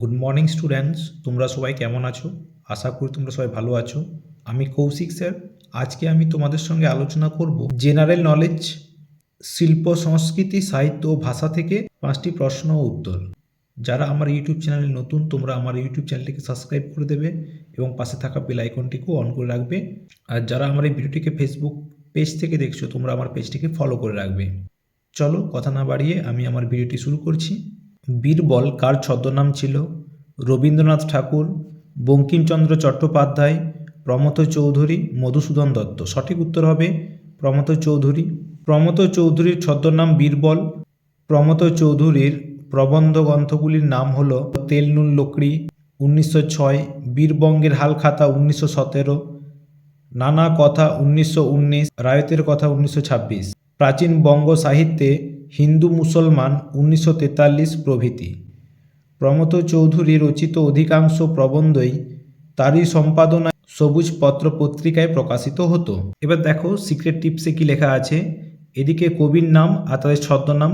Good morning students তোমরা সবাই কেমন আছো? আশা করি তোমরা সবাই ভালো আছো। আমি কৌশিক স্যার। আজকে আমি তোমাদের সঙ্গে আলোচনা করব জেনারেল নলেজ শিল্প, সংস্কৃতি, সাহিত্য ও ভাষা থেকে পাঁচটি প্রশ্ন ও উত্তর। যারা আমার ইউটিউব চ্যানেলে নতুন, তোমরা আমার ইউটিউব চ্যানেলটিকে সাবস্ক্রাইব করে দেবে এবং পাশে থাকা বেল আইকনটিকেও অন করে রাখবে। আর যারা আমার এই ভিডিওটিকে ফেসবুক পেজ থেকে দেখছ, তোমরা আমার পেজটিকে ফলো করে রাখবে। চলো, কথা না বাড়িয়ে আমি আমার ভিডিওটি শুরু করছি। বীরবল কার ছদ্মনাম ছিল? রবীন্দ্রনাথ ঠাকুর, বঙ্কিমচন্দ্র চট্টোপাধ্যায়, প্রমথ চৌধুরী, মধুসূদন দত্ত। সঠিক উত্তর হবে প্রমথ চৌধুরী। প্রমথ চৌধুরীর ছদ্মনাম বীরবল। প্রমথ চৌধুরীর প্রবন্ধ গ্রন্থগুলির নাম হল তেল, নুন, লোকড়ি উনিশশো ছয়, বীরবঙ্গের হালখাতা উনিশশো সতেরো, নানা কথা উনিশশো উনিশ, রায়তের কথা উনিশশো ছাব্বিশ। প্রাচীন বঙ্গ সাহিত্যে হিন্দু মুসলমান উনিশশো তেতাল্লিশ প্রভৃতি। প্রমথ চৌধুরী রচিত অধিকাংশ প্রবন্ধই তারই সম্পাদনায় সবুজ পত্র পত্রিকায় প্রকাশিত হতো। এবার দেখো সিক্রেট টিপসে কি লেখা আছে। এদিকে কবির নাম আর তাদের ছদ্মনাম।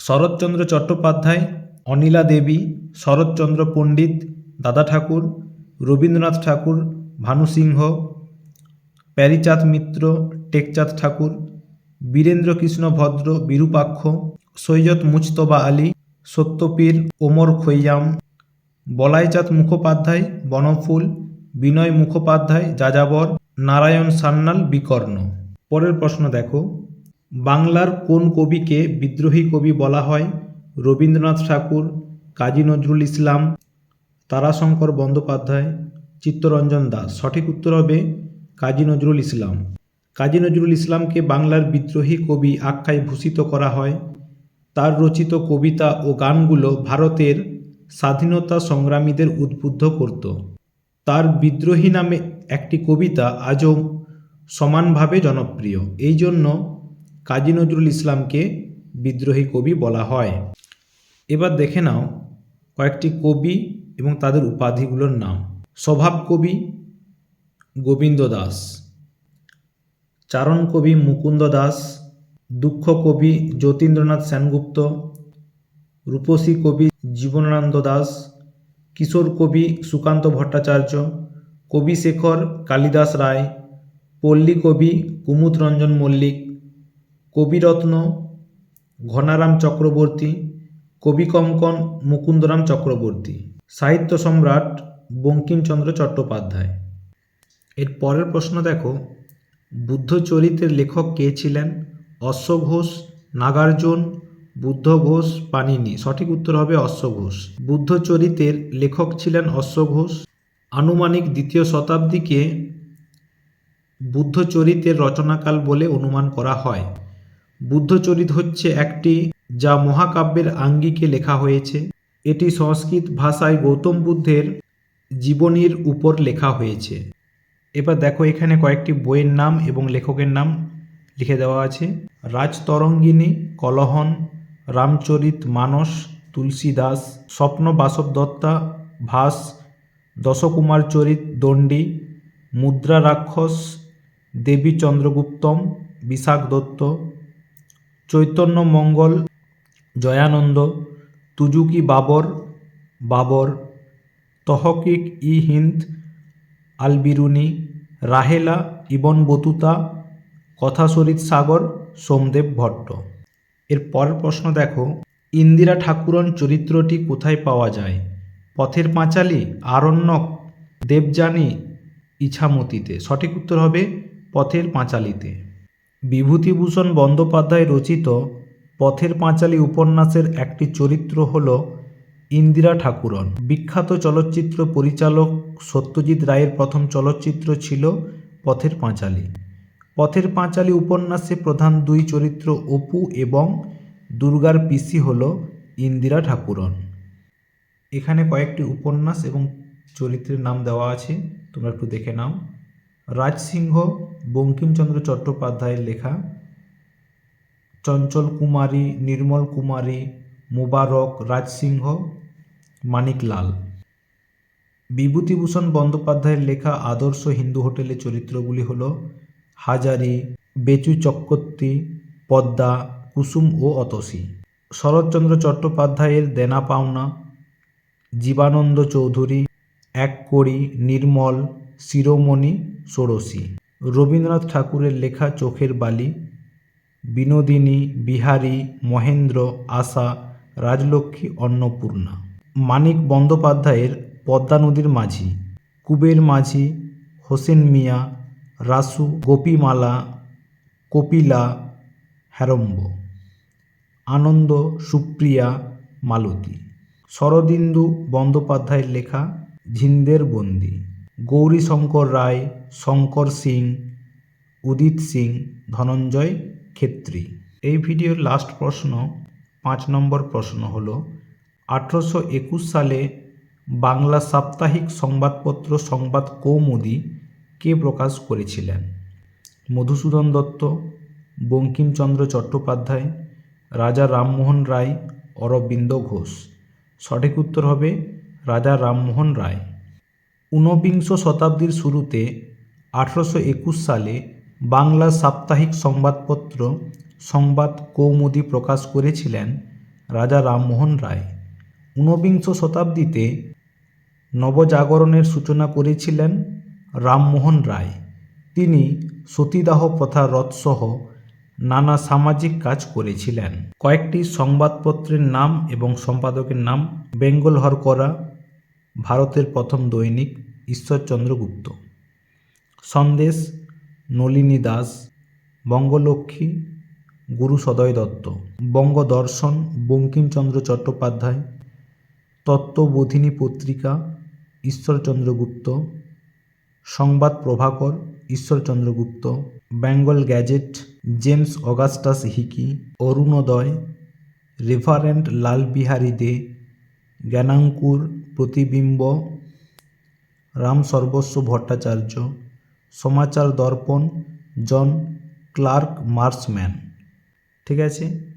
শরৎচন্দ্র চট্টোপাধ্যায়, অনিলা দেবী, শরৎচন্দ্র পণ্ডিত, দাদা ঠাকুর, রবীন্দ্রনাথ ঠাকুর, ভানু সিংহ, প্যারিচাঁদ মিত্র, টেকচাঁদ ঠাকুর বীরেন্দ্র কৃষ্ণ ভদ্র, বিরূপাক্ষ সৈয়দ মুজতবা আলী, সত্যপীর ওমর খৈয়াম, বলাইচাঁদ মুখোপাধ্যায়, বনফুল, বিনয় মুখোপাধ্যায়, যাযাবর, নারায়ণ সান্যাল, বিকর্ণ। পরের প্রশ্ন দেখো। বাংলার কোন কবিকে বিদ্রোহী কবি বলা হয়? রবীন্দ্রনাথ ঠাকুর, কাজী নজরুল ইসলাম, তারাশঙ্কর বন্দ্যোপাধ্যায়, চিত্তরঞ্জন দাস। সঠিক উত্তর হবে কাজী নজরুল ইসলাম। কাজী নজরুল ইসলামকে বাংলার বিদ্রোহী কবি আখ্যায় ভূষিত করা হয়। তার রচিত কবিতা ও গানগুলো ভারতের স্বাধীনতা সংগ্রামীদের উদ্বুদ্ধ করত। তার বিদ্রোহী নামে একটি কবিতা আজও সমানভাবে জনপ্রিয়। এই জন্য কাজী নজরুল ইসলামকে বিদ্রোহী কবি বলা হয়। এবার দেখে নাও কয়েকটি কবি এবং তাদের উপাধিগুলোর নাম। স্বভাব কবি গোবিন্দ দাস। চারণ কবি মুকুন্দ দাস, দুঃখ কবি যতীন্দ্রনাথ সেনগুপ্ত, রূপসী কবি জীবনানন্দ দাস, কিশোর কবি সুকান্ত ভট্টাচার্য, কবি শেখর কালিদাস রায়, পল্লী কবি কুমুদ রঞ্জন মল্লিক কবিরত্ন ঘনারাম চক্রবর্তী, কবি কঙ্কন মুকুন্দরাম চক্রবর্তী। সাহিত্য সম্রাট বঙ্কিমচন্দ্র চট্টোপাধ্যায়। এর পরের প্রশ্ন দেখো। বুদ্ধচরিতের লেখক কে ছিলেন? অশ্ব ঘোষ, নাগার্জুন, বুদ্ধ ঘোষ, পানিনি। সঠিক উত্তর হবে অশ্ব ঘোষ। বুদ্ধচরিতের লেখক ছিলেন অশ্ব ঘোষ। আনুমানিক দ্বিতীয় শতাব্দীকে বুদ্ধচরিতের রচনাকাল বলে অনুমান করা হয়। বুদ্ধচরিত হচ্ছে একটি যা মহাকাব্যের আঙ্গিকে লেখা হয়েছে। এটি সংস্কৃত ভাষায় গৌতম বুদ্ধের জীবনীর উপর লেখা হয়েছে। এবার দেখো এখানে কয়েকটি বইয়ের নাম এবং লেখকের নাম লিখে দেওয়া আছে। রাজতরঙ্গিনী, কলহন, রামচরিত মানস তুলসী দাস স্বপ্ন বাসব দত্তা, ভাস, Dashakumara Charita Dandi, Mudrarakshasa, Devi Chandraguptam Vishakhadatta, Chaitanya Mangal, Jayananda, Tuzuki Babur Babur, Tahqiq i Hind Alberuni, Rihla, Ibn Battuta, Kathasaritsagara, Somadeva Bhatta. এর পরের প্রশ্ন দেখো, ইন্দিরা ঠাকুরন চরিত্রটি কোথায় পাওয়া যায়? পথের পাঁচালী, আরণ্যক, দেবযানী, ইছামতিতে। সঠিক উত্তর হবে পথের পাঁচালীতে। বিভূতিভূষণ বন্দ্যোপাধ্যায় রচিত পথের পাঁচালী উপন্যাসের একটি চরিত্র হল ইন্দিরা ঠাকুরন। বিখ্যাত চলচ্চিত্র পরিচালক সত্যজিৎ রায়ের প্রথম চলচ্চিত্র ছিল পথের পাঁচালী। পথের পাঁচালী উপন্যাসে প্রধান দুই চরিত্র অপু এবং দুর্গার পিসি হল ইন্দিরা ঠাকুরন। এখানে কয়েকটি উপন্যাস এবং চরিত্রের নাম দেওয়া আছে, তোমরা একটু দেখে নাও। রাজসিংহ, বঙ্কিমচন্দ্র চট্টোপাধ্যায়ের লেখা, চঞ্চল কুমারী, নির্মল কুমারী মুবারক, রাজসিংহ, মানিকলাল। বিভূতিভূষণ বন্দ্যোপাধ্যায়ের লেখা আদর্শ হিন্দু হোটেলের চরিত্রগুলি হল হাজারি, বেচু চক্রবর্তী পদ্মা, কুসুম ও অতসী। শরৎচন্দ্র চট্টোপাধ্যায়ের দেনা পাওনা, জীবানন্দ চৌধুরী, এক কড়ি, নির্মল, শিরোমণি, ষোড়শী। রবীন্দ্রনাথ ঠাকুরের লেখা চোখের বালি, বিনোদিনী, বিহারী, মহেন্দ্র, আশা রাজলক্ষ্মী অন্নপূর্ণা। মানিক বন্দ্যোপাধ্যায়ের পদ্মা নদীর মাঝি, কুবের মাঝি, হোসেন মিয়া, রাসু, গোপীমালা, কপিলা হ্যারম্ব আনন্দ, সুপ্রিয়া, মালতী। শরদিন্দু বন্দ্যোপাধ্যায়ের লেখা, ঝিন্দের বন্দি। গৌরীশঙ্কর রায়, শঙ্কর সিং, উদিত সিং, ধনঞ্জয় ক্ষেত্রী। এই ভিডিওর লাস্ট প্রশ্ন পাঁচ নম্বর প্রশ্ন হলো, আঠেরোশো একুশ সালে বাংলা সাপ্তাহিক সংবাদপত্র সংবাদ কৌমুদি কে প্রকাশ করেছিলেন? মধুসূদন দত্ত, বঙ্কিমচন্দ্র চট্টোপাধ্যায়, রাজা রামমোহন রায়, অরবিন্দ ঘোষ। সঠিক উত্তর হবে রাজা রামমোহন রায়। ঊনবিংশ শতাব্দীর শুরুতে আঠেরোশো একুশ সালে বাংলা সাপ্তাহিক সংবাদপত্র সংবাদ কৌমুদি প্রকাশ করেছিলেন রাজা রামমোহন রায়। ঊনবিংশ শতাব্দীতে নবজাগরণের সূচনা করেছিলেন রামমোহন রায়। তিনি সতীদাহ প্রথা রদসহ নানা সামাজিক কাজ করেছিলেন। কয়েকটি সংবাদপত্রের নাম এবং সম্পাদকের নাম বেঙ্গল হরকরা, ভারতের প্রথম দৈনিক ঈশ্বরচন্দ্র গুপ্ত। সন্দেশ, নলিনী দাস, বঙ্গলক্ষ্মী গুরু সদয় দত্ত, বঙ্গদর্শন, বঙ্কিমচন্দ্র চট্টোপাধ্যায়, তত্ত্ববোধিনী পত্রিকা, Ishwarchandra Gupta, Sambad Prabhakar, Ishwarchandra Gupta, Bengal gazette, James Augustus Hicky, Arunodoy, reverend Lalbehari Dey, Gyanankur Pratibimba, Ram Sarbaswa Bhattacharya, সমাচার দর্পণ, জন ক্লার্ক মার্সম্যান। ঠিক আছে?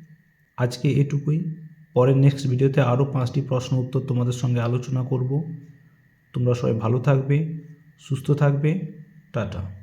আজকে এটুকুই। পরের নেক্সট ভিডিওতে আরও পাঁচটি প্রশ্ন উত্তর তোমাদের সঙ্গে আলোচনা করব। তোমরা সবাই ভালো থাকবে, সুস্থ থাকবে। টাটা।